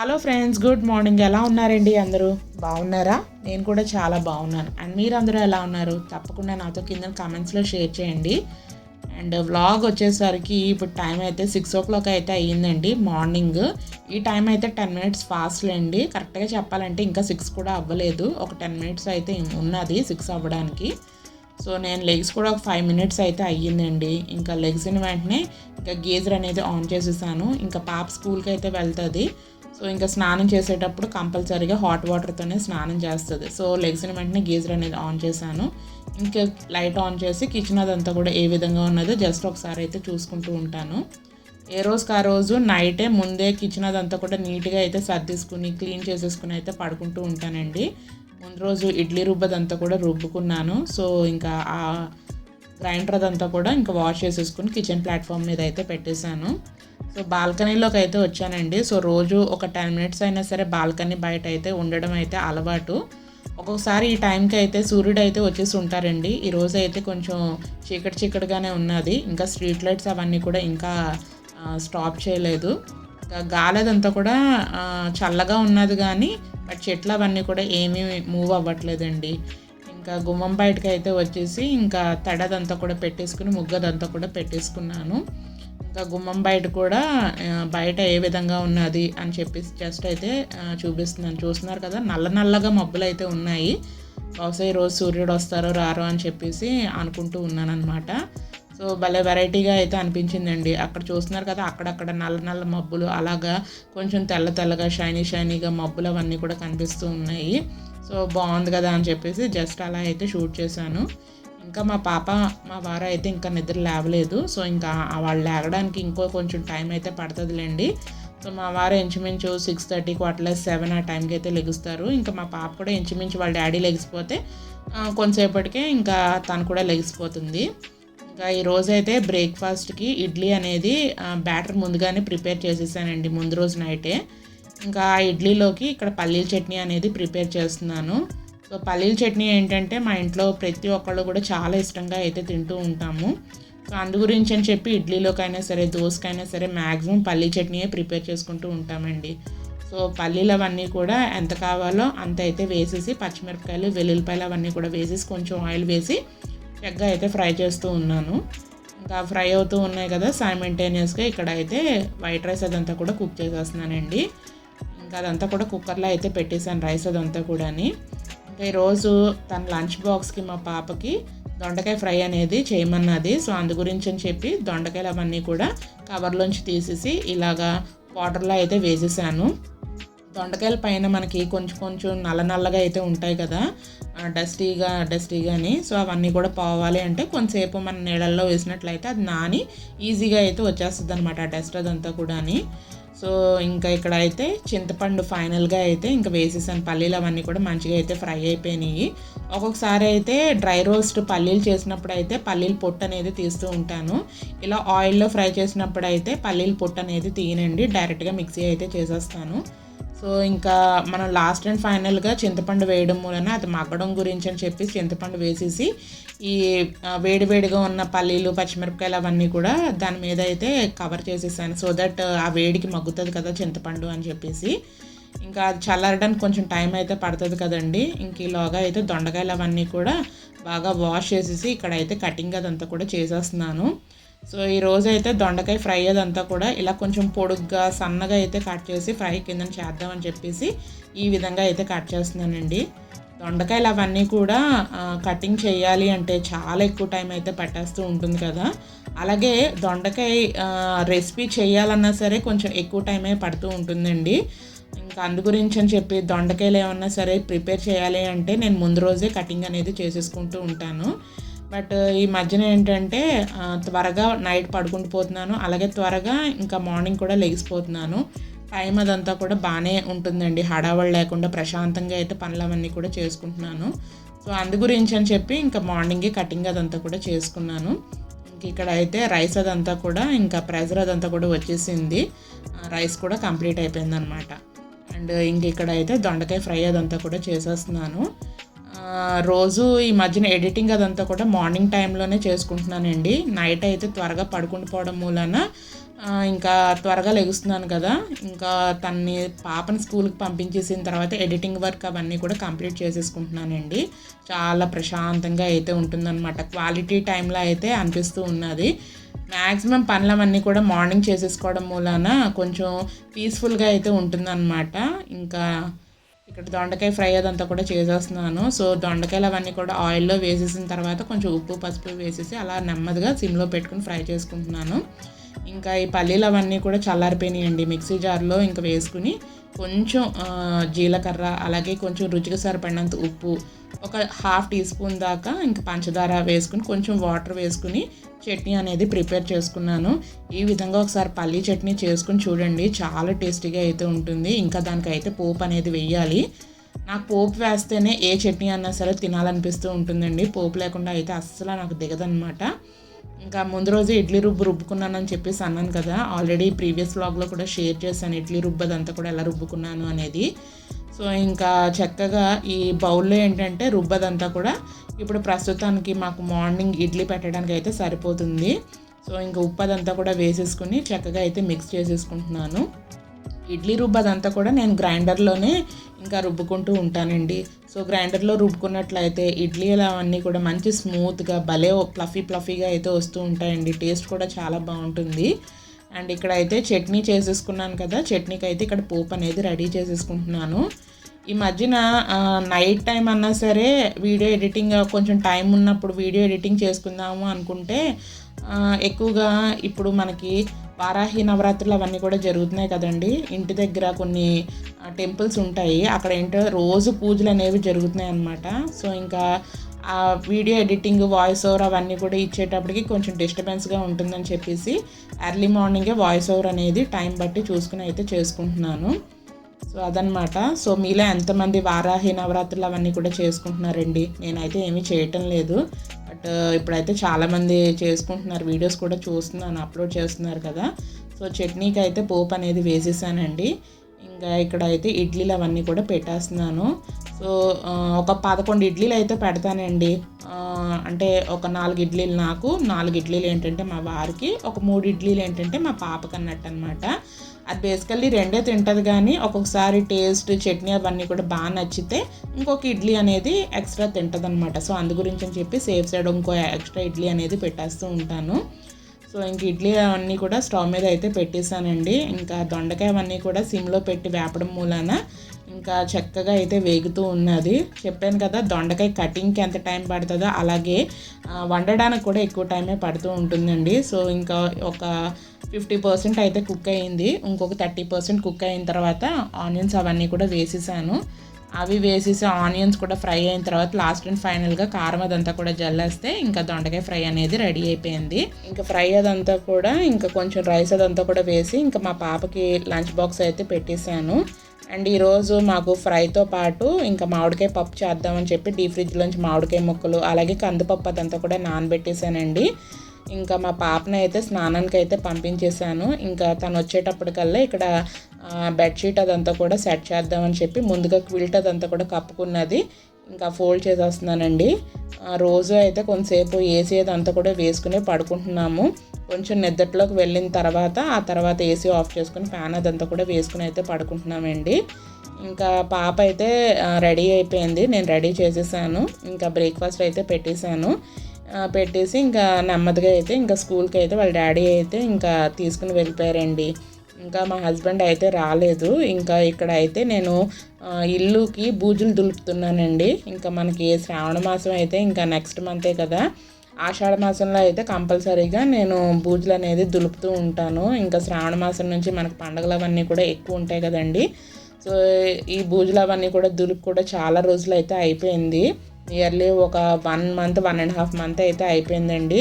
Hello friends good morning ఎలా ఉన్నారండి అందరూ? బాగున్నారా? నేను కూడా చాలా బాగున్నాను. అండ్ మీరు అందరూ ఎలా ఉన్నారు? తప్పకుండా నాతో కింద కామెంట్స్లో షేర్ చేయండి. అండ్ వ్లాగ్ వచ్చేసరికి ఇప్పుడు టైం అయితే సిక్స్ ఓ క్లాక్ అయితే అయ్యిందండి మార్నింగ్ ఈ టైం అయితే టెన్ మినిట్స్ ఫాస్ట్ అండి కరెక్ట్గా చెప్పాలంటే ఇంకా సిక్స్ కూడా అవ్వలేదు. ఒక టెన్ మినిట్స్ అయితే ఉన్నది సిక్స్ అవ్వడానికి. సో నేను లెగ్స్ కూడా ఒక ఫైవ్ మినిట్స్ అయితే అయ్యిందండి. ఇంకా లెగ్స్ని వెంటనే ఇంకా గీజర్ అనేది ఆన్ చేసేసాను. ఇంకా పాప స్కూల్కి అయితే వెళ్తుంది. సో ఇంకా స్నానం చేసేటప్పుడు కంపల్సరీగా హాట్ వాటర్తోనే స్నానం చేస్తుంది. సో లెగ్స్ని వెంటనే గీజర్ అనేది ఆన్ చేశాను. ఇంకా లైట్ ఆన్ చేసి కిచెన్ అదంతా కూడా ఏ విధంగా ఉన్నదో జస్ట్ ఒకసారి అయితే చూసుకుంటూ ఉంటాను. ఏ రోజుకి ఆ రోజు? నైటే ముందే కిచెన్ అదంతా కూడా నీట్గా అయితే సర్దేసుకుని క్లీన్ చేసేసుకుని అయితే పడుకుంటూ ఉంటానండి. ముందు రోజు ఇడ్లీ రుబ్బదంతా కూడా రుబ్బుకున్నాను. సో ఇంకా ఆ గ్రైండర్ అదంతా కూడా ఇంకా వాష్ చేసేసుకుని కిచెన్ ప్లాట్ఫామ్ మీద అయితే పెట్టేశాను. సో బాల్కనీలోకి అయితే వచ్చానండి. సో రోజు ఒక టెన్ మినిట్స్ అయినా సరే బాల్కనీ బయట అయితే ఉండడం అయితే అలవాటు. ఒక్కొక్కసారి ఈ టైంకి అయితే సూర్యుడు అయితే వచ్చేసి ఉంటారండి. ఈరోజు అయితే కొంచెం చీకటి చీకటిగానే ఉన్నది. ఇంకా స్ట్రీట్ లైట్స్ అవన్నీ కూడా ఇంకా స్టాప్ చేయలేదు. ఇంకా గాలేదంతా కూడా చల్లగా ఉన్నది కానీ బట్ చెట్లు అవన్నీ కూడా ఏమీ మూవ్ అవ్వట్లేదండి. ఇంకా గుమ్మం బయటకి అయితే వచ్చేసి ఇంకా తడదంతా కూడా పెట్టేసుకుని ముగ్గదంతా కూడా పెట్టేసుకున్నాను. ఇంకా గుమ్మం బయట కూడా బయట ఏ విధంగా ఉన్నది అని చెప్పేసి జస్ట్ అయితే చూపిస్తున్నాను. చూస్తున్నారు కదా నల్ల నల్లగా మబ్బులు అయితే ఉన్నాయి. బహుశా ఈరోజు సూర్యుడు వస్తారో రారో అని చెప్పేసి అనుకుంటూ ఉన్నాను అనమాట సో భలే వెరైటీగా అయితే అనిపించిందండి. అక్కడ చూస్తున్నారు కదా అక్కడక్కడ నల్ల నల్ల మబ్బులు అలాగా కొంచెం తెల్ల తెల్లగా షైనీ షైనీగా మబ్బులు అవన్నీ కూడా కనిపిస్తూ ఉన్నాయి. సో బాగుంది కదా అని చెప్పేసి జస్ట్ అలా అయితే షూట్ చేశాను. ఇంకా మా పాప మా వారు అయితే ఇంకా నిద్ర లేవలేదు. సో ఇంకా వాళ్ళు లేగడానికి ఇంకో కొంచెం టైం అయితే పడుతుందిలేండి. సో మా వారు ఇంచుమించు సిక్స్ థర్టీ అట్లా సెవెన్ ఆ టైంకి అయితే లెగుస్తారు. ఇంకా మా పాప కూడా ఇంచుమించు వాళ్ళ డాడీ లెగిసిపోతే కొంతసేపటికే ఇంకా తను కూడా లెగిసిపోతుంది. ఇంకా ఈరోజు అయితే బ్రేక్ఫాస్ట్కి ఇడ్లీ అనేది బ్యాటర్ ముందుగానే ప్రిపేర్ చేసేసానండి ముందు రోజు నైటే. ఇంకా ఆ ఇడ్లీలోకి ఇక్కడ పల్లీల చట్నీ అనేది ప్రిపేర్ చేస్తున్నాను. సో పల్లీల చట్నీ ఏంటంటే మా ఇంట్లో ప్రతి ఒక్కళ్ళు కూడా చాలా ఇష్టంగా అయితే తింటూ ఉంటాము. సో అందు గురించి అని చెప్పి ఇడ్లీలోకైనా సరే దోసకైనా సరే మ్యాక్సిమం పల్లీ చట్నీయే ప్రిపేర్ చేసుకుంటూ ఉంటామండి. సో పల్లీలు అవన్నీ కూడా ఎంత కావాలో అంత అయితే వేసేసి పచ్చిమిరపకాయలు వెల్లుల్లిపాయలు అవన్నీ కూడా వేసేసి కొంచెం ఆయిల్ వేసి చక్కగా అయితే ఫ్రై చేస్తూ ఉన్నాను. ఇంకా ఫ్రై అవుతూ ఉన్నాయి కదా సైమెంటేనియస్గా ఇక్కడ అయితే వైట్ రైస్ అదంతా కూడా కుక్ చేసేస్తున్నానండి. ఇంకా అదంతా కూడా కుక్కర్లో అయితే పెట్టేశాను రైస్ అదంతా కూడాని. అని ఈరోజు తన లంచ్ బాక్స్కి మా పాపకి దొండకాయ ఫ్రై అనేది చేయమన్నది. సో అందు గురించి అని చెప్పి దొండకాయలు అవన్నీ కూడా కవర్లోంచి తీసేసి ఇలాగా వాటర్లో అయితే వేసేసాను. దొండకాయల పైన మనకి కొంచెం కొంచెం నల్ల నల్లగా అయితే ఉంటాయి కదా డస్టీగా డస్టీగాని. సో అవన్నీ కూడా పోవాలి అంటే కొంతసేపు మన నీళ్ళల్లో వేసినట్లయితే అది నాని ఈజీగా అయితే వచ్చేస్తుంది అనమాట ఆ డస్ట్ అదంతా కూడా అని సో ఇంకా ఇక్కడ అయితే చింతపండు ఫైనల్గా అయితే ఇంకా వేసేసాను. పల్లీలు అవన్నీ కూడా మంచిగా అయితే ఫ్రై అయిపోయినాయి. ఒక్కొక్కసారి అయితే డ్రై రోస్ట్ పల్లీలు చేసినప్పుడు అయితే పల్లీల పొట్టు అనేది తీస్తూ ఉంటాను. ఇలా ఆయిల్లో ఫ్రై చేసినప్పుడు అయితే పల్లీల పొట్టు అనేది తీయనండి. డైరెక్ట్గా మిక్సీ అయితే చేసేస్తాను. సో ఇంకా మనం లాస్ట్ అండ్ ఫైనల్గా చింతపండు వేయడం మూలన అది మగ్గడం గురించి అని చెప్పి చింతపండు వేసేసి ఈ వేడివేడిగా ఉన్న పల్లీలు పచ్చిమిరపకాయలు అవన్నీ కూడా దాని మీద అయితే కవర్ చేసేసాను. సో దట్ ఆ వేడికి మగ్గుతుంది కదా చింతపండు అని చెప్పేసి. ఇంకా అది చల్లారడానికి కొంచెం టైం అయితే పడుతుంది కదండి. ఇంక ఈలోగా అయితే దొండకాయలు అవన్నీ కూడా బాగా వాష్ చేసేసి ఇక్కడైతే కటింగ్ అదంతా కూడా చేసేస్తున్నాను. సో ఈ రోజు అయితే దొండకాయ ఫ్రై అదంతా కూడా ఇలా కొంచెం పొడుగ్గా సన్నగా అయితే కట్ చేసి ఫ్రై కింద చేద్దామని చెప్పేసి ఈ విధంగా అయితే కట్ చేస్తున్నానండి. దొండకాయలు అవన్నీ కూడా కటింగ్ చేయాలి అంటే చాలా ఎక్కువ టైం అయితే పట్టేస్తూ ఉంటుంది కదా. అలాగే దొండకాయ రెసిపీ చేయాలన్నా సరే కొంచెం ఎక్కువ టైమే పడుతూ ఉంటుందండి. ఇంకా అందు గురించి అని చెప్పి దొండకాయలు ఏమన్నా సరే ప్రిపేర్ చేయాలి అంటే నేను ముందు రోజే కటింగ్ అనేది చేసేసుకుంటూ ఉంటాను. బట్ ఈ మధ్యన ఏంటంటే త్వరగా నైట్ పడుకుంటూ పోతున్నాను. అలాగే త్వరగా ఇంకా మార్నింగ్ కూడా లెగిసిపోతున్నాను టైం అదంతా కూడా బాగానే ఉంటుందండి. హడావడి లేకుండా ప్రశాంతంగా అయితే పనులవన్నీ కూడా చేసుకుంటున్నాను. సో అందు గురించి అని చెప్పి ఇంకా మార్నింగే కటింగ్ అదంతా కూడా చేసుకున్నాను. ఇంక ఇక్కడ అయితే రైస్ అదంతా కూడా ఇంకా ప్రెజర్ అదంతా కూడా వచ్చేసింది. రైస్ కూడా కంప్లీట్ అయిపోయింది అనమాట అండ్ ఇంక ఇక్కడ అయితే దొండకాయ ఫ్రై అదంతా కూడా చేసేస్తున్నాను. రోజు ఈ మధ్యన ఎడిటింగ్ అదంతా కూడా మార్నింగ్ టైంలోనే చేసుకుంటున్నానండి. నైట్ అయితే త్వరగా పడుకుండిపోవడం మూలన ఇంకా త్వరగా లెగుస్తున్నాను కదా. ఇంకా తన్ని పాపని స్కూల్కి పంపించేసిన తర్వాత ఎడిటింగ్ వర్క్ అవన్నీ కూడా కంప్లీట్ చేసేసుకుంటున్నానండి. చాలా ప్రశాంతంగా అయితే ఉంటుందన్నమాట. క్వాలిటీ టైంలో అయితే అనిపిస్తూ ఉన్నది. మ్యాక్సిమం పనులవన్నీ కూడా మార్నింగ్ చేసేసుకోవడం మూలాన కొంచెం పీస్ఫుల్గా అయితే ఉంటుందన్నమాట. ఇంకా ఇక్కడ దొండకాయ ఫ్రై అదంతా కూడా చేసేస్తున్నాను. సో దొండకాయలు అవన్నీ కూడా ఆయిల్లో వేసేసిన తర్వాత కొంచెం ఉప్పు పసుపు వేసేసి అలా నెమ్మదిగా సిమ్లో పెట్టుకుని ఫ్రై చేసుకుంటున్నాను. ఇంకా ఈ పల్లీలు అవన్నీ కూడా చల్లారిపోయినాయండి మిక్సీ జార్లో ఇంకా వేసుకుని కొంచెం జీలకర్ర అలాగే కొంచెం రుచికి సరిపడినంత ఉప్పు ఒక హాఫ్ టీ స్పూన్ దాకా ఇంకా పంచదార వేసుకుని కొంచెం వాటర్ వేసుకుని చట్నీ అనేది ప్రిపేర్ చేసుకున్నాను. ఈ విధంగా ఒకసారి పల్లీ చట్నీ చేసుకుని చూడండి. చాలా టేస్టీగా అయితే ఉంటుంది. ఇంకా దానికైతే పోపు అనేది వెయ్యాలి నాకు పోపు వేస్తేనే ఏ చట్నీ అన్నా సరే తినాలనిపిస్తూ ఉంటుందండి. పోపు లేకుండా అయితే అస్సలు నాకు దిగదనమాట. ఇంకా ముందు రోజు ఇడ్లీ రుబ్బు రుబ్బుకున్నానని చెప్పేసి అన్నాను కదా. ఆల్రెడీ ప్రీవియస్ వ్లాగ్లో కూడా షేర్ చేశాను. ఇడ్లీ రుబ్బదంతా కూడా ఎలా రుబ్బుకున్నాను అనేది. సో ఇంకా చక్కగా ఈ బౌల్లో ఏంటంటే రుబ్బదంతా కూడా ఇప్పుడు ప్రస్తుతానికి మాకు మార్నింగ్ ఇడ్లీ పెట్టడానికి అయితే సరిపోతుంది. సో ఇంకా ఉప్పదంతా కూడా వేసేసుకుని చక్కగా అయితే మిక్స్ చేసేసుకుంటున్నాను. ఇడ్లీ రుబ్బదంతా కూడా నేను గ్రైండర్లోనే ఇంకా రుబ్బుకుంటూ ఉంటానండి. సో గ్రైండర్లో రుబ్బుకున్నట్లయితే ఇడ్లీలు అవన్నీ కూడా మంచి స్మూత్గా భలే ప్లఫీ ప్లఫీగా అయితే వస్తూ ఉంటాయండి. టేస్ట్ కూడా చాలా బాగుంటుంది. అండ్ ఇక్కడ అయితే చట్నీ చేసేసుకున్నాను కదా చట్నీకి అయితే ఇక్కడ పోపు అనేది రెడీ చేసేసుకుంటున్నాను. ఈ మధ్యన నైట్ టైం అన్నా సరే వీడియో ఎడిటింగ్ కొంచెం టైం ఉన్నప్పుడు వీడియో ఎడిటింగ్ చేసుకుందాము అనుకుంటే ఎక్కువగా ఇప్పుడు మనకి వారాహి నవరాత్రులు అవన్నీ కూడా జరుగుతున్నాయి కదండి. ఇంటి దగ్గర కొన్ని టెంపుల్స్ ఉంటాయి. అక్కడ ఏంటో రోజు పూజలు అనేవి జరుగుతున్నాయి అన్నమాట సో ఇంకా ఆ వీడియో ఎడిటింగ్ వాయిస్ ఓవర్ అవన్నీ కూడా ఇచ్చేటప్పటికి కొంచెం డిస్టర్బెన్స్గా ఉంటుందని చెప్పేసి ఎర్లీ మార్నింగే వాయిస్ ఓవర్ అనేది టైం బట్టి చూసుకుని అయితే చేసుకుంటున్నాను. సో అదనమాట సో మీలో ఎంతమంది వారాహి నవరాత్రులు అవన్నీ కూడా చేసుకుంటున్నారండి? నేనైతే ఏమీ చేయటం లేదు. బట్ ఇప్పుడైతే చాలామంది చేసుకుంటున్నారు. వీడియోస్ కూడా చూస్తున్నాను అప్లోడ్ చేస్తున్నారు కదా. సో చట్నీకి అయితే పోపు అనేది వేసేసానండి. ఇంకా ఇక్కడ అయితే ఇడ్లీలు అవన్నీ కూడా పెట్టేస్తున్నాను. సో ఒక పదకొండు ఇడ్లీలు అయితే పెడతానండి. అంటే ఒక నాలుగు ఇడ్లీలు నాకు. నాలుగు ఇడ్లీలు ఏంటంటే మా వారికి ఒక మూడు ఇడ్లీలు ఏంటంటే మా పాపకి అన్నట్టు అనమాట అది బేసికల్లీ రెండే తింటుంది కానీ ఒక్కొక్కసారి టేస్ట్ చట్నీ అవన్నీ కూడా బాగా నచ్చితే ఇంకొక ఇడ్లీ అనేది ఎక్స్ట్రా తింటుంది అనమాట సో అందు గురించి అని చెప్పి సేఫ్ సైడ్ ఇంకో ఎక్స్ట్రా ఇడ్లీ అనేది పెట్టేస్తూ ఉంటాను. సో ఇంక ఇడ్లీ అవన్నీ కూడా స్టవ్ మీద అయితే పెట్టేశానండి. ఇంకా దొండకాయ అవన్నీ కూడా సిమ్లో పెట్టి వేపడం మూలాన ఇంకా చక్కగా అయితే వేగుతూ ఉన్నది. చెప్పాను కదా దొండకాయ కటింగ్కి ఎంత టైం పడుతుందో అలాగే వండడానికి కూడా ఎక్కువ టైమే పడుతూ ఉంటుందండి. సో ఇంకా ఒక ఫిఫ్టీ పర్సెంట్ అయితే కుక్ అయ్యింది ఇంకొక థర్టీ పర్సెంట్ కుక్ అయిన తర్వాత ఆనియన్స్ అవన్నీ కూడా వేసేసాను. అవి వేసేసి ఆనియన్స్ కూడా ఫ్రై అయిన తర్వాత లాస్ట్ అండ్ ఫైనల్గా కారం అదంతా కూడా జల్లేస్తే ఇంకా దొండకాయ ఫ్రై అనేది రెడీ అయిపోయింది. ఇంకా ఫ్రై అదంతా కూడా ఇంకా కొంచెం రైస్ అదంతా కూడా వేసి ఇంకా మా పాపకి లంచ్ బాక్స్ అయితే పెట్టేశాను. అండ్ ఈరోజు మాకు ఫ్రైతో పాటు ఇంకా మామిడికాయ పప్పు చేద్దామని చెప్పి డీ ఫ్రిడ్జ్లోంచి మామిడికాయ ముక్కలు అలాగే కందిపప్పు అదంతా కూడా నానబెట్టేశానండి ఇంకా మా పాపని అయితే స్నానానికి అయితే పంపించేశాను. ఇంకా తను వచ్చేటప్పటికల్లా ఇక్కడ బెడ్షీట్ అదంతా కూడా సెట్ చేద్దామని చెప్పి ముందుగా క్విల్ట్ అదంతా కూడా కప్పుకున్నది. ఇంకా ఫోల్డ్ చేసేస్తున్నానండి. రోజు అయితే కొంతసేపు ఏసీ అదంతా కూడా వేసుకుని పడుకుంటున్నాము. కొంచెం నిద్రలోకి వెళ్ళిన తర్వాత ఆ తర్వాత ఏసీ ఆఫ్ చేసుకుని ఫ్యాన్ అదంతా కూడా వేసుకుని అయితే పడుకుంటున్నామండి. ఇంకా పాప అయితే రెడీ అయిపోయింది. నేను రెడీ చేసేసాను. ఇంకా బ్రేక్ఫాస్ట్ అయితే పెట్టేశాను. పెట్టేసి ఇంకా నెమ్మదిగా అయితే ఇంకా స్కూల్కి అయితే వాళ్ళ డాడీ అయితే ఇంకా తీసుకుని వెళ్ళిపోయారండి. ఇంకా మా హస్బెండ్ అయితే రాలేదు. ఇంకా ఇక్కడ అయితే నేను ఇల్లుకి బూజులు దులుపుతున్నానండి. ఇంకా మనకి శ్రావణ మాసం అయితే ఇంకా నెక్స్ట్ మంతే కదా. ఆషాఢ మాసంలో అయితే కంపల్సరీగా నేను బూజులు అనేది దులుపుతూ ఉంటాను. ఇంకా శ్రావణ మాసం నుంచి మనకు పండుగలు అవన్నీ కూడా ఎక్కువ ఉంటాయి కదండి. సో ఈ బూజులు అవన్నీ కూడా దులుపు కూడా చాలా రోజులు అయితే అయిపోయింది. నియర్లీ ఒక one month one and half month అయితే అయిపోయిందండి.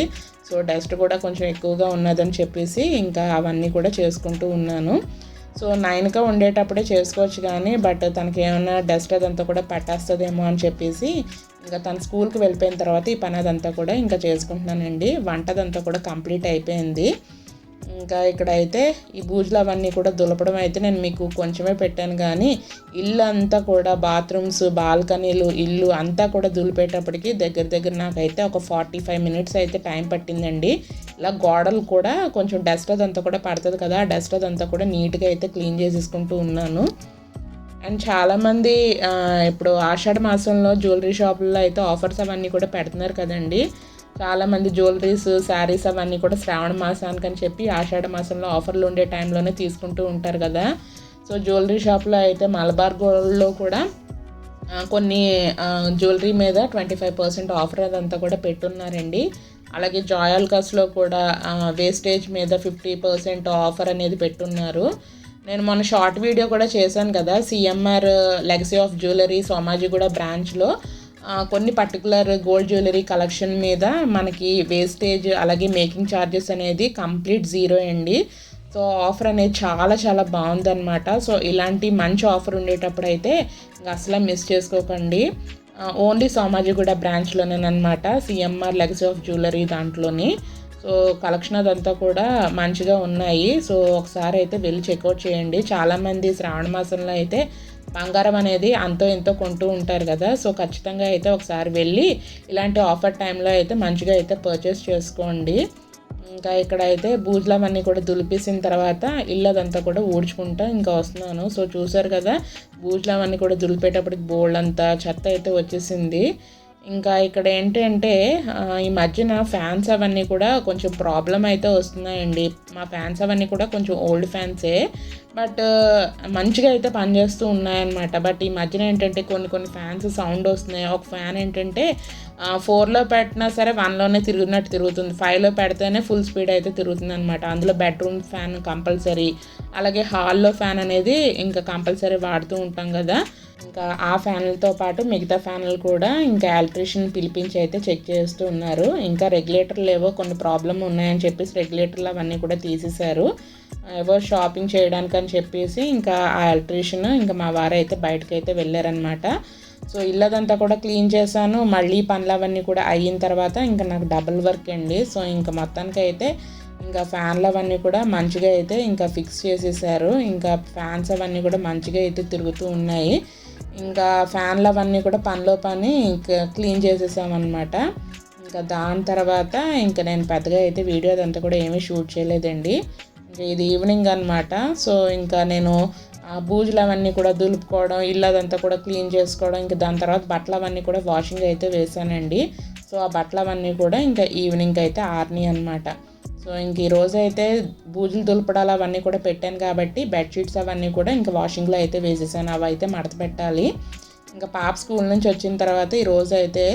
సో డస్ట్ కూడా కొంచెం ఎక్కువగా ఉన్నదని చెప్పేసి ఇంకా అవన్నీ కూడా చేసుకుంటూ ఉన్నాను. సో నైన్గా ఉండేటప్పుడే చేసుకోవచ్చు కానీ బట్ తనకి ఏమైనా డస్ట్ అదంతా కూడా పట్టేస్తుందేమో అని చెప్పేసి ఇంకా తన స్కూల్కి వెళ్ళిపోయిన తర్వాత ఈ పని అదంతా కూడా ఇంకా చేసుకుంటున్నానండి. వంటదంతా కూడా కంప్లీట్ అయిపోయింది. ఇంకా ఇక్కడ అయితే ఈ బూజులు అవన్నీ కూడా దులపడం అయితే నేను మీకు కొంచెమే పెట్టాను కానీ ఇల్లు అంతా కూడా బాత్రూమ్స్ బాల్కనీలు ఇల్లు అంతా కూడా దులిపేటప్పటికి దగ్గర దగ్గర నాకైతే ఒక ఫార్టీ ఫైవ్ మినిట్స్ అయితే టైం పట్టిందండి. ఇలా గోడలు కూడా కొంచెం డస్ట్ అదంతా కూడా పడుతుంది కదా ఆ డస్ట్ అదంతా కూడా నీట్గా అయితే క్లీన్ చేసేసుకుంటూ ఉన్నాను. అండ్ చాలామంది ఇప్పుడు ఆషాఢ మాసంలో జ్యువెలరీ షాపుల్లో అయితే ఆఫర్స్ అవన్నీ కూడా పెడుతున్నారు కదండి. చాలామంది జ్యువెలరీస్ శారీస్ అవన్నీ కూడా శ్రావణ మాసానికి అని చెప్పి ఆషాఢ మాసంలో ఆఫర్లు ఉండే టైంలోనే తీసుకుంటూ ఉంటారు కదా. సో జ్యువెలరీ షాప్లో అయితే మలబార్ గోల్డ్లో కూడా కొన్ని జ్యువెలరీ మీద ట్వంటీ ఫైవ్ పర్సెంట్ ఆఫర్ అదంతా కూడా పెట్టున్నారండి. అలాగే జాయాల్కాస్లో కూడా వేస్టేజ్ మీద ఫిఫ్టీ పర్సెంట్ ఆఫర్ అనేది పెట్టున్నారు. నేను మొన్న షార్ట్ వీడియో కూడా చేశాను కదా CMR legacy of jewellery Somajiguda బ్రాంచ్లో. కొన్ని పర్టికులర్ గోల్డ్ జ్యువెలరీ కలెక్షన్ మీద మనకి వేస్టేజ్ అలాగే మేకింగ్ ఛార్జెస్ అనేది కంప్లీట్ జీరో అండి. సో ఆఫర్ అనేది చాలా చాలా బాగుందన్నమాట. సో ఇలాంటి మంచి ఆఫర్ ఉండేటప్పుడు అయితే అసలు మిస్ చేసుకోకండి. ఓన్లీ సోమాజిగూడ బ్రాంచ్లోనేనమాట సిఎంఆర్ లెగసీ ఆఫ్ జ్యువెలరీ దాంట్లోని. సో కలెక్షన్ అదంతా కూడా మంచిగా ఉన్నాయి. సో ఒకసారి అయితే వెళ్ళి చెక్అవుట్ చేయండి. చాలామంది శ్రావణ మాసంలో అయితే బంగారం అనేది అంతో ఎంతో కొంటూ ఉంటారు కదా సో ఖచ్చితంగా అయితే ఒకసారి వెళ్ళి ఇలాంటి ఆఫర్ టైంలో అయితే మంచిగా అయితే పర్చేస్ చేసుకోండి. ఇంకా ఇక్కడ అయితే బూజులవన్నీ కూడా దులిపేసిన తర్వాత ఇళ్ళదంతా కూడా ఊడ్చుకుంటా ఇంకా వస్తున్నాను. సో చూసారు కదా బూజులవన్నీ కూడా దులిపేటప్పటికి బోల్డ్ అంతా చెత్త అయితే వచ్చేసింది. ఇంకా ఇక్కడ ఏంటంటే ఈ మధ్యన ఫ్యాన్స్ అవన్నీ కూడా కొంచెం ప్రాబ్లం అయితే వస్తున్నాయండి. మా ఫ్యాన్స్ అవన్నీ కూడా కొంచెం ఓల్డ్ ఫ్యాన్సే. బట్ మంచిగా అయితే పనిచేస్తూ ఉన్నాయన్నమాట. బట్ ఈ మధ్యన ఏంటంటే కొన్ని కొన్ని ఫ్యాన్స్ సౌండ్ వస్తున్నాయి. ఒక ఫ్యాన్ ఏంటంటే ఫోర్లో పెట్టినా సరే వన్లోనే తిరుగుతున్నట్టు తిరుగుతుంది. ఫైవ్లో పెడితేనే ఫుల్ స్పీడ్ అయితే తిరుగుతుంది అనమాట అందులో బెడ్రూమ్ ఫ్యాన్ కంపల్సరీ. అలాగే హాల్లో ఫ్యాన్ అనేది ఇంకా కంపల్సరీ వాడుతూ ఉంటాం కదా. ఇంకా ఆ ఫ్యాన్లతో పాటు మిగతా ఫ్యాన్లు కూడా ఇంకా ఎలక్ట్రీషియన్ పిలిపించి అయితే చెక్ చేస్తూ ఉన్నారు. ఇంకా రెగ్యులేటర్లు ఏవో కొన్ని ప్రాబ్లమ్ ఉన్నాయని చెప్పేసి రెగ్యులేటర్లు అవన్నీ కూడా తీసేశారు. ఏవో షాపింగ్ చేయడానికి అని చెప్పేసి ఇంకా ఆ ఎలక్ట్రీషియన్ ఇంకా మా వారు అయితే బయటకు అయితే వెళ్ళారనమాట సో ఇల్లదంతా కూడా క్లీన్ చేశాను. మళ్ళీ పనులు అవన్నీ కూడా అయిన తర్వాత ఇంకా నాకు డబుల్ వర్క్ అండి. సో ఇంకా మొత్తానికి అయితే ఇంకా ఫ్యాన్లు అవన్నీ కూడా మంచిగా అయితే ఇంకా ఫిక్స్ చేసేసారు ఇంకా ఫ్యాన్స్ అవన్నీ కూడా మంచిగా అయితే తిరుగుతూ ఉన్నాయి. ఇంకా ఫ్యాన్లు అవన్నీ కూడా పనిలో పని ఇంకా క్లీన్ చేసేసామన్నమాట. ఇంకా దాని తర్వాత ఇంకా నేను పెద్దగా అయితే వీడియో అదంతా కూడా ఏమీ షూట్ చేయలేదండి. ఇంకా ఇది ఈవినింగ్ అనమాట సో ఇంకా నేను ఆ బూజులు అవన్నీ కూడా దులుపుకోవడం ఇల్లు అదంతా కూడా క్లీన్ చేసుకోవడం ఇంకా దాని తర్వాత బట్టలు అవన్నీ కూడా వాషింగ్ అయితే వేసానండి. సో ఆ బట్టలు అవన్నీ కూడా ఇంకా ఈవినింగ్ అయితే ఆర్ని అనమాట సో ఇంక ఈరోజు అయితే బూజులు దులపడాలు అవన్నీ కూడా పెట్టాను కాబట్టి బెడ్షీట్స్ అవన్నీ కూడా ఇంకా వాషింగ్లో అయితే వేసేసాను. అవి అయితే మడత పెట్టాలి. ఇంకా పాప స్కూల్ నుంచి వచ్చిన తర్వాత ఈరోజు అయితే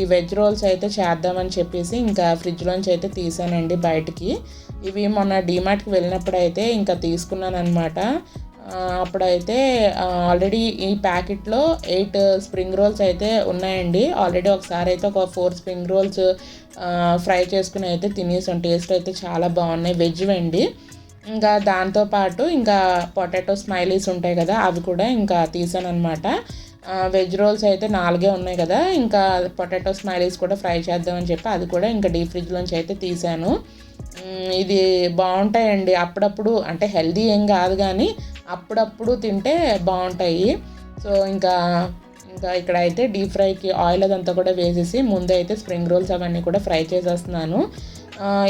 ఈ వెజ్ రోల్స్ అయితే చేద్దామని చెప్పేసి ఇంకా ఫ్రిడ్జ్లోంచి అయితే తీసానండి బయటికి. ఇవి మొన్న డీమార్ట్కి వెళ్ళినప్పుడు అయితే ఇంకా తీసుకున్నాను అనమాట అప్పుడైతే ఆల్రెడీ ఈ ప్యాకెట్లో ఎయిట్ స్ప్రింగ్ రోల్స్ అయితే ఉన్నాయండి. ఆల్రెడీ ఒకసారి అయితే ఒక ఫోర్ స్ప్రింగ్ రోల్స్ ఫ్రై చేసుకుని అయితే తినేసాం. టేస్ట్ అయితే చాలా బాగున్నాయి. వెజ్ అండి ఇంకా దాంతోపాటు ఇంకా పొటాటో స్మైలీస్ ఉంటాయి కదా అవి కూడా ఇంకా తీసాను అనమాట వెజ్ రోల్స్ అయితే నాలుగే ఉన్నాయి కదా ఇంకా పొటాటో స్మైలీస్ కూడా ఫ్రై చేద్దామని చెప్పి అది కూడా ఇంకా డీప్ ఫ్రిడ్జ్లోంచి అయితే తీసాను. ఇది బాగుంటాయండి. అప్పుడప్పుడు అంటే హెల్దీ ఏం కాదు కానీ అప్పుడప్పుడు తింటే బాగుంటాయి. సో ఇంకా ఇంకా ఇక్కడ అయితే డీప్ ఫ్రైకి ఆయిల్ అదంతా కూడా వేసేసి ముందు అయితే స్ప్రింగ్ రోల్స్ అవన్నీ కూడా ఫ్రై చేసేస్తున్నాను.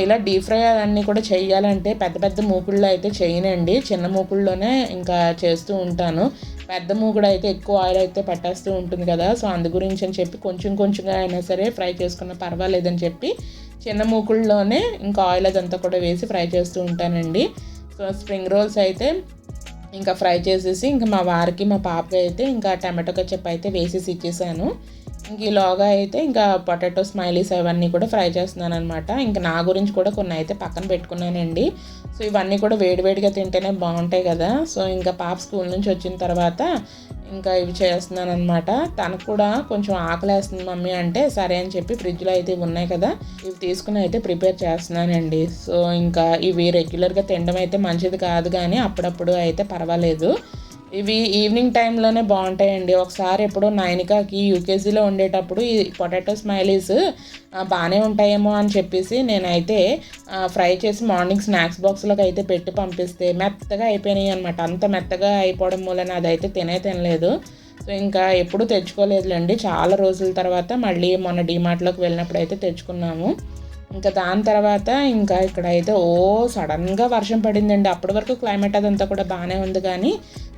ఇలా డీప్ ఫ్రై అవన్నీ కూడా చేయాలంటే పెద్ద పెద్ద మూకుళ్ళు అయితే చేయనండి. చిన్న మూకుళ్ళలోనే ఇంకా చేస్తూ ఉంటాను. పెద్ద మూకుడు అయితే ఎక్కువ ఆయిల్ అయితే పట్టేస్తూ ఉంటుంది కదా సో అందు గురించి అని చెప్పి కొంచెం కొంచెంగా అయినా సరే ఫ్రై చేసుకున్న పర్వాలేదని చెప్పి చిన్న మూకుళ్ళలోనే ఇంకా ఆయిల్ అదంతా కూడా వేసి ఫ్రై చేస్తూ ఉంటానండి. సో స్ప్రింగ్ రోల్స్ అయితే ఇంకా ఫ్రై చేసేసి ఇంకా మా వారికి మా పాపకి అయితే ఇంకా టమాటో కచ్చప్ అయితే వేసేసి ఇచ్చేసాను. ఇంక ఈలోగా అయితే ఇంకా పొటాటో స్మైలీస్ అవన్నీ కూడా ఫ్రై చేస్తున్నాను అనమాట ఇంకా నా గురించి కూడా కొన్ని అయితే పక్కన పెట్టుకున్నానండి. సో ఇవన్నీ కూడా వేడివేడిగా తింటేనే బాగుంటాయి కదా. సో ఇంకా పాప స్కూల్ నుంచి వచ్చిన తర్వాత ఇంకా ఇవి చేస్తున్నాను అనమాట తనకు కూడా కొంచెం ఆకలేస్తుంది మమ్మీ అంటే సరే అని చెప్పి ఫ్రిడ్జ్లో అయితే ఇవి ఉన్నాయి కదా ఇవి తీసుకుని అయితే ప్రిపేర్ చేస్తున్నానండి. సో ఇంకా ఇవి రెగ్యులర్గా తినడం అయితే మంచిది కాదు కానీ అప్పుడప్పుడు అయితే పర్వాలేదు. ఇవి ఈవినింగ్ టైంలోనే బాగుంటాయండి. ఒకసారి ఎప్పుడో నైనికాకి యూకేజీలో ఉండేటప్పుడు ఈ పొటాటో స్మైలీస్ బాగానే ఉంటాయేమో అని చెప్పేసి నేనైతే ఫ్రై చేసి మార్నింగ్ స్నాక్స్ బాక్స్లోకి అయితే పెట్టి పంపిస్తే మెత్తగా అయిపోయినాయి అనమాట అంత మెత్తగా అయిపోవడం మూలన అదైతే తినే తినలేదు. సో ఇంకా ఎప్పుడు తెచ్చుకోలేదులేండి. చాలా రోజుల తర్వాత మళ్ళీ మొన్న డీమార్ట్లోకి వెళ్ళినప్పుడు అయితే తెచ్చుకున్నాము. ఇంకా దాని తర్వాత ఇంకా ఇక్కడ అయితే ఓ సడన్గా వర్షం పడిందండి. అప్పటి వరకు క్లైమేట్ అదంతా కూడా బాగానే ఉంది కానీ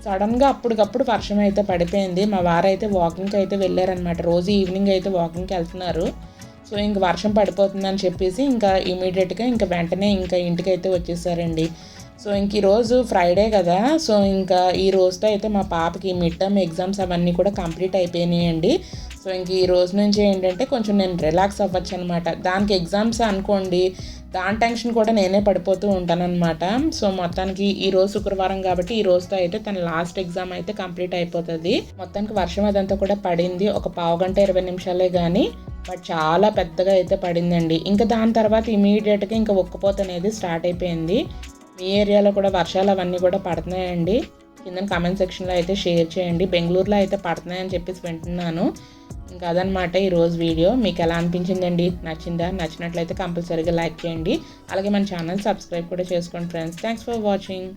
సడన్గా అప్పటికప్పుడు వర్షం అయితే పడిపోయింది. మా వారైతే వాకింగ్కి అయితే వెళ్ళారనమాట రోజు ఈవినింగ్ అయితే వాకింగ్కి వెళ్తున్నారు. సో ఇంక వర్షం పడిపోతుందని చెప్పేసి ఇంకా ఇమీడియట్గా ఇంకా వెంటనే ఇంకా ఇంటికి అయితే వచ్చేసారండి. సో ఇంక ఈరోజు ఫ్రైడే కదా. సో ఇంకా ఈ రోజుతో అయితే మా పాపకి మిడ్ టర్మ్ ఎగ్జామ్స్ అవన్నీ కూడా కంప్లీట్ అయిపోయినాయండి. సో ఇంక ఈ రోజు నుంచి ఏంటంటే కొంచెం నేను రిలాక్స్ అవ్వచ్చు అనమాట దానికి ఎగ్జామ్స్ అనుకోండి దాని టెన్షన్ కూడా నేనే పడిపోతూ ఉంటానన్నమాట సో మొత్తానికి ఈ రోజు శుక్రవారం కాబట్టి ఈ రోజుతో అయితే తన లాస్ట్ ఎగ్జామ్ అయితే కంప్లీట్ అయిపోతుంది. మొత్తానికి వర్షం అదంతా కూడా పడింది. ఒక పావు గంట ఇరవై నిమిషాలే కానీ బట్ చాలా పెద్దగా అయితే పడిందండి. ఇంకా దాని తర్వాత ఇమీడియట్గా ఇంకా ఒక్కపోత అనేది స్టార్ట్ అయిపోయింది. మీ ఏరియాలో కూడా వర్షాలు అవన్నీ కూడా పడుతున్నాయండి. కింద కామెంట్ సెక్షన్లో అయితే షేర్ చేయండి. బెంగళూరులో అయితే పడుతున్నాయని చెప్పేసి వింటున్నాను. ఇంకా అదనమాట ఈరోజు వీడియో మీకు ఎలా అనిపించిందండి? నచ్చిందా? నచ్చినట్లయితే కంపల్సరీగా లైక్ చేయండి. అలాగే మన ఛానల్ సబ్స్క్రైబ్ కూడా చేసుకోండి ఫ్రెండ్స్ థ్యాంక్స్ ఫర్ వాచింగ్